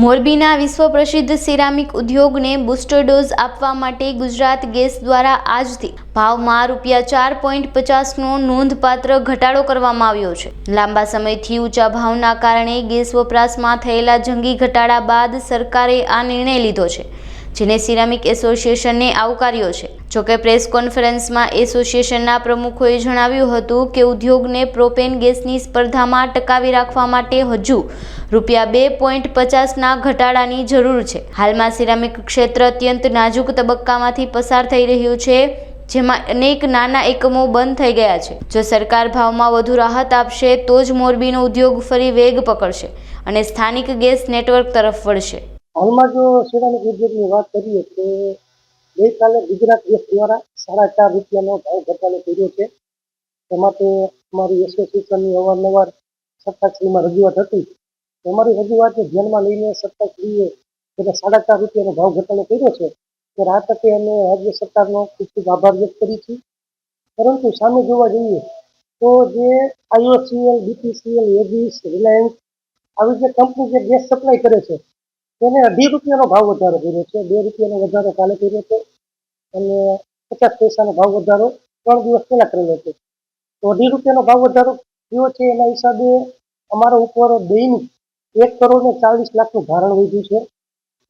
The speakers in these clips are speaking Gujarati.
મોરબીના વિશ્વ પ્રસિદ્ધ સિરામિક ઉદ્યોગને બુસ્ટર ડોઝ આપવા માટે ગુજરાત ગેસ દ્વારા આજથી ભાવમાં રૂપિયા ચાર પોઈન્ટ પચાસનો નોંધપાત્ર ઘટાડો કરવામાં આવ્યો છે. લાંબા સમયથી ઊંચા ભાવના કારણે ગેસ વપરાશમાં થયેલા જંગી ઘટાડા બાદ સરકારે આ નિર્ણય લીધો છે. જેને સિરામિક એસોસિએશનને આવકાર્યો છે. જોકે પ્રેસ કોન્ફરન્સમાં એસોસિએશનના પ્રમુખોએ જણાવ્યું હતું કે ઉદ્યોગને પ્રોપેન ગેસની સ્પર્ધામાં ટકાવી રાખવા માટે હજુ રૂપિયા બે પોઈન્ટ પચાસના ઘટાડાની જરૂર છે. હાલમાં સિરામિક ક્ષેત્ર અત્યંત નાજુક તબક્કામાંથી પસાર થઈ રહ્યું છે, જેમાં અનેક નાના એકમો બંધ થઈ ગયા છે. જો સરકાર ભાવમાં વધુ રાહત આપશે, તો જ મોરબીનો ઉદ્યોગ ફરી વેગ પકડશે અને સ્થાનિક ગેસ નેટવર્ક તરફ વળશે. હાલમાં જો સિરામિક ઉદ્યોગની વાત કરીએ તો ગઈકાલે ગુજરાત ગેસ દ્વારા સાડા ચાર રૂપિયાનો ભાવ ઘટાડો કર્યો છે. તે માટે અમારી એસોસિએશનની અવારનવાર સત્તાશ્રીમાં રજૂઆત હતી. અમારી રજૂઆતને ધ્યાનમાં લઈને સત્તાશ્રીએ તેને સાડા ચાર રૂપિયાનો ભાવ ઘટાડો કર્યો છે. ત્યારે આ તકે અમે રાજ્ય સરકારનો ખૂબ ખૂબ આભાર વ્યક્ત કરી છે પરંતુ સામે જોવા જઈએ તો જે આઈઓસીએલ, બીપીસીએલ, એબીસ, રિલાયન્સ આવી જે કંપની જે ગેસ સપ્લાય કરે છે તેને અઢી રૂપિયાનો ભાવ વધારો કર્યો છે. બે રૂપિયાનો વધારો કાલે કર્યો છે અને પચાસ પૈસાનો ભાવ વધારો ત્રણ દિવસ પહેલા કરેલો છે. તો અઢી રૂપિયાનો ભાવ વધારો થયો છે એના હિસાબે અમારા ઉપર દૈનિક એક કરોડ ને ચાલીસ લાખનું ભારણ વધ્યું છે.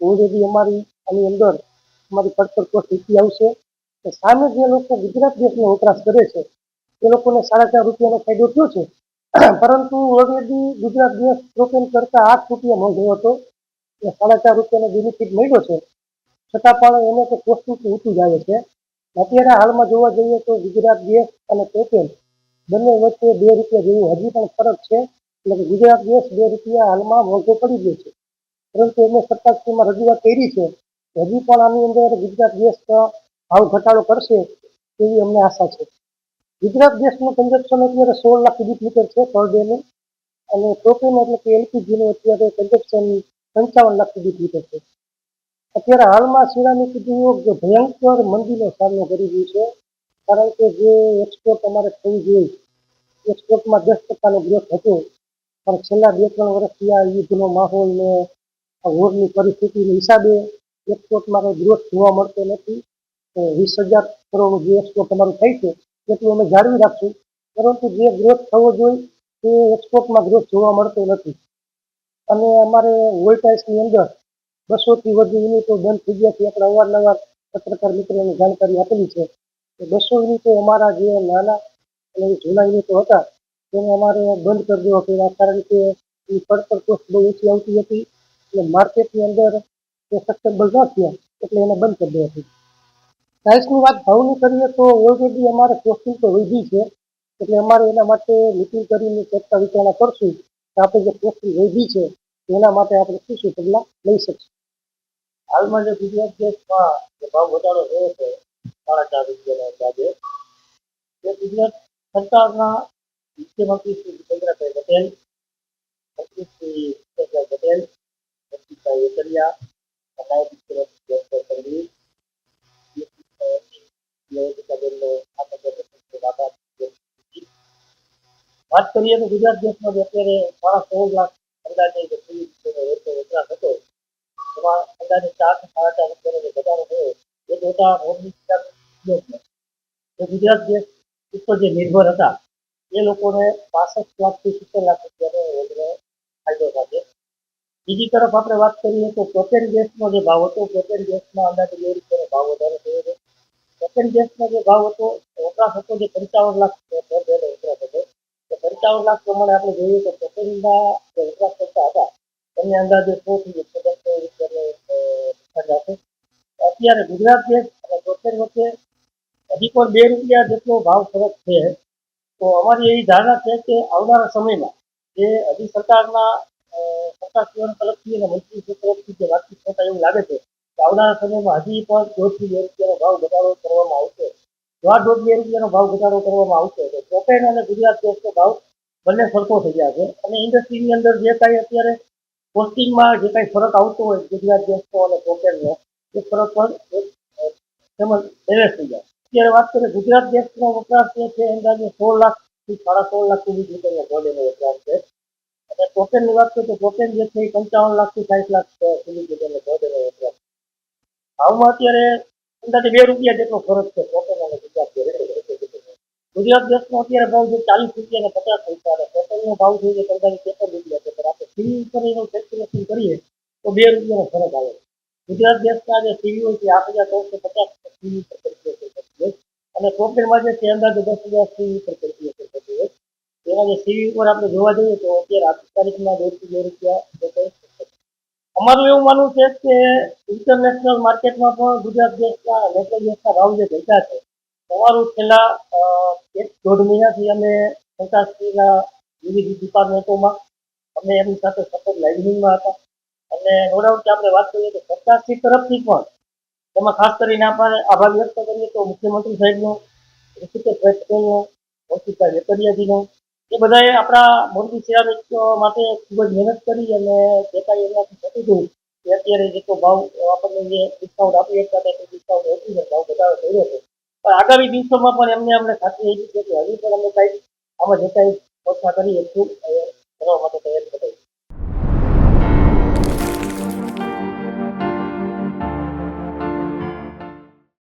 ઓલરેડી અમારી આની અંદર અમારી પડતર કોસ્ટ નીચી આવશે. સામે જે લોકો ગુજરાત દેશનો વપરાશ કરે છે, એ લોકોને સાડા ચાર રૂપિયાનો ફાયદો થયો છે. પરંતુ ઓલરેડી ગુજરાત દેશ પ્રોપેન કરતાં આઠ રૂપિયા મોંઘો હતો. સાડા ચાર રૂપિયાનો બેનિફિટ મળ્યો છે. છતાં પણ એને તો કોસ્ટ ઊંચું જ આવે છે. અત્યારે હાલમાં જોવા જઈએ તો ગુજરાત ગેસ અને પ્રોપેન બંને વચ્ચે બે રૂપિયા જેવું હજી પણ ફરક છે. એટલે કે ગુજરાત ગેસ બે રૂપિયા હાલમાં મોંઘો પડી ગયો છે. પરંતુ એમને સરકારશ્રીમાં રજૂઆત કરી છે હજી પણ આની અંદર ગુજરાત ગેસ ભાવ ઘટાડો કરશે તેવી અમને આશા છે. ગુજરાત ગેસનું કન્ઝપ્શન અત્યારે સોળ લાખ ક્યુબિક મીટર છે પર ડેનું અને પ્રોપેન એટલે કે એલપીજીનું અત્યારે કન્ઝપ્શન પંચાવન લાખ સુધી મીટર છે. અત્યારે હાલમાં સિરામિક ઉદ્યોગ ભયંકર મંદીનો સામનો કરી રહ્યું છે, કારણ કે જે એક્સપોર્ટ અમારે થવું જોઈએ એક્સપોર્ટમાં દસ ટકાનો ગ્રોથ હતો, પણ છેલ્લા બે ત્રણ વર્ષથી આ યુદ્ધનો માહોલ ને વોરની પરિસ્થિતિના હિસાબે એક્સપોર્ટમાં કંઈ ગ્રોથ જોવા મળતો નથી. વીસ હજાર કરોડ જે એક્સપોર્ટ અમારું થાય છે, એટલું અમે જાળવી રાખશું. પરંતુ જે ગ્રોથ થવો જોઈએ, તે એક્સપોર્ટમાં ગ્રોથ જોવા મળતો નથી. અને અમારે વોલ્ટાઇસની અંદર બસોથી વધુ યુનિટો બંધ થઈ ગયા છે. આપણે અવારનવાર પત્રકાર મિત્રોને જાણકારી આપેલી છે કે બસો યુનિટો અમારા જે નાના અને જૂના યુનિટો હતા, તેને અમારે બંધ કરી દેવા પડ્યા કારણ કે એ પડતર કોસ્ટ બહુ ઓછી આવતી હતી એટલે માર્કેટની અંદર તે સસ્ટેનેબલ ન થયા એટલે એને બંધ કરી દેવા હતી ટાઇલ્સની વાત ભાવની કરીએ તો ઓલરેડી અમારે કોસ્ટિંગ તો વધી છે એટલે અમારે એના માટે મિટિંગ કરીને ચર્ચા વિચારણા કરશું કે આપણે જે કોસ્ટિંગ વધી છે એના માટે આપણે શું શું પગલાં લઈ શકીશું. હાલમાં જે ગુજરાત ગેસમાં જે ભાવ વધારો થયો છે, સાડા ચાર રૂપિયાના અંદાજે તે ગુજરાત સરકારના મુખ્યમંત્રી શ્રી ભૂપેન્દ્રભાઈ પટેલ મંત્રી શ્રી ભૂપેન્દ્રભાઈ પટેલ મંત્રીભાઈ વેકરિયા નાયબ મુખ્યમંત્રી જયંતભાઈ સંઘવી વાત કરીએ તો ગુજરાત દેશમાં અત્યારે સાડા સોળ લાખ અંદાજે જે હતો. એમાં અંદાજે ચાર સાડા ચાર રૂપિયાનો જે થયો. એ જોતા મોરબી જિલ્લાનો ગુજરાત દેશ ઉપર જે નિર્ભર હતા, એ લોકોને પાસઠ લાખથી સિત્તેર લાખ રૂપિયાનો વધારે ફાયદો થશે બીજી તરફ આપણે વાત કરીએ તો પ્રોપેન ગેસનો જે ભાવ હતો પ્રોપેન ગેસમાં અંદાજે બે રૂપિયાનો ભાવ વધારો થયો છે. પ્રોપેન ગેસનો જે ભાવ હતો, વપરાશ હતો જે પંચાવન લાખ વપરાશ હતો. તો પંચાવન લાખ પ્રમાણે આપણે જોઈએ તો પ્રોપેનના જે વપરાશકર્તા હતા એમને અંદાજે સો થી એકસો દસ રૂપિયાનો અત્યારે ગુજરાત ગેસ અને પ્રોપેન વચ્ચે હજી પણ બે રૂપિયા જેટલો ભાવ ફરક છે. તો અમારી એવી ધારણા છે કે આવનારા સમયમાં જે હજી સરકારના સરકાર સરકારશ્રીઓના તરફથી અને મંત્રીશ્રી તરફથી જે વાતચીત થતા એવું લાગે છે કે આવનારા સમયમાં હજી પણ દોઢથી બે રૂપિયાનો ભાવ ઘટાડો કરવામાં આવશે. જો આ દોઢ બે રૂપિયાનો ભાવ ઘટાડો કરવામાં આવશે, તો પ્રોપેન અને ગુજરાત ગેસનો ભાવ બંને સરખો થઈ ગયા છે. અને ઇન્ડસ્ટ્રીની અંદર જે કાંઈ અત્યારે કોસ્ટિંગમાં જે કાંઈ ફરક આવતો હોય, ગુજરાત ગેસનો અને પ્રોપેનનો એ ફરક પણ તેમજ બેલેન્સ થઈ જાય. અત્યારે વાત કરીએ ગુજરાત ગેસનો વપરાશ જે છે અંદાજે સોળ લાખથી સાડા સોળ લાખ સુધી મીટરનો ગોળીનો વપરાશ છે. અને ટોકેનની વાત કરીએ તો ટોકેન જે છે એ પંચાવન લાખથી સાઠ લાખ સુધી સુધીનો ભાવ વપરાશ ભાવમાં અત્યારે અંદાજે બે રૂપિયા જેટલો ફરક છે ટોકેન અને ગુજરાત ગેસ ગુજરાત ગેસનો અત્યારે ભાવ છે ચાલીસ રૂપિયા અને પચાસ અને ટોકેનનો ભાવ છે પંચાલીસ ત્રેપન રૂપિયા છે, પણ આપણે સીવી ઉપર એનું કેલ્ક્યુલેશન કરીએ તો બે રૂપિયાનો ફરક આવે. ગુજરાત ગેસના જે સીવી હોય છે, આઠ હજાર ત્રણસો પચાસ સીવી પર કેલ્ક્યુલેશન અને ટોકેનમાં જે છે અંદાજે દસ હજાર સીવી પર કેલ્ક્યુલેશન થતું હોય એના જે સીવી ઉપર આપણે જોવા જઈએ તો અત્યારે આજની તારીખમાં દોઢથી બે રૂપિયા અમારું એવું માનવું છે કે ઇન્ટરનેશનલ માર્કેટમાં પણ ગુજરાત ગેસના નેચરલ ગેસના ભાવ જે ઘટ્યા છે અમારું છેલ્લા એક દોઢ મહિનાથી અમે સરકારશ્રીના વિવિધ ડિપાર્ટમેન્ટોમાં અમે એમની સાથે સતત લાઇનિંગમાં હતા. અને નો ડાઉટ કે આપણે વાત કરીએ તો સરકારશ્રી તરફથી પણ, એમાં ખાસ કરીને આપણે આભાર વ્યક્ત કરીએ તો મુખ્યમંત્રી સાહેબનો ઋષિકેશભાઈ પટેલનો મોસીભાઈ વેકરિયાજીનો, એ બધાએ આપણા મોરબી સિરામિક માટે ખૂબ જ મહેનત કરી અને જે કાંઈ એનાથી થતું હતું એ અત્યારે જેટલો ભાવ આપણને જે ડિસ્કાઉન્ટ આપી શકતા તે ડિસ્કાઉન્ટ ને ભાવ ઘટાડો કર્યો છે. પણ આગામી દિવસોમાં પણ એમને અમને ખાતરી એવી છે કે હજી પણ અમે કાંઈક આમાં જે કાંઈ ઓછા કરી એ કરવા માટે તૈયાર કરાય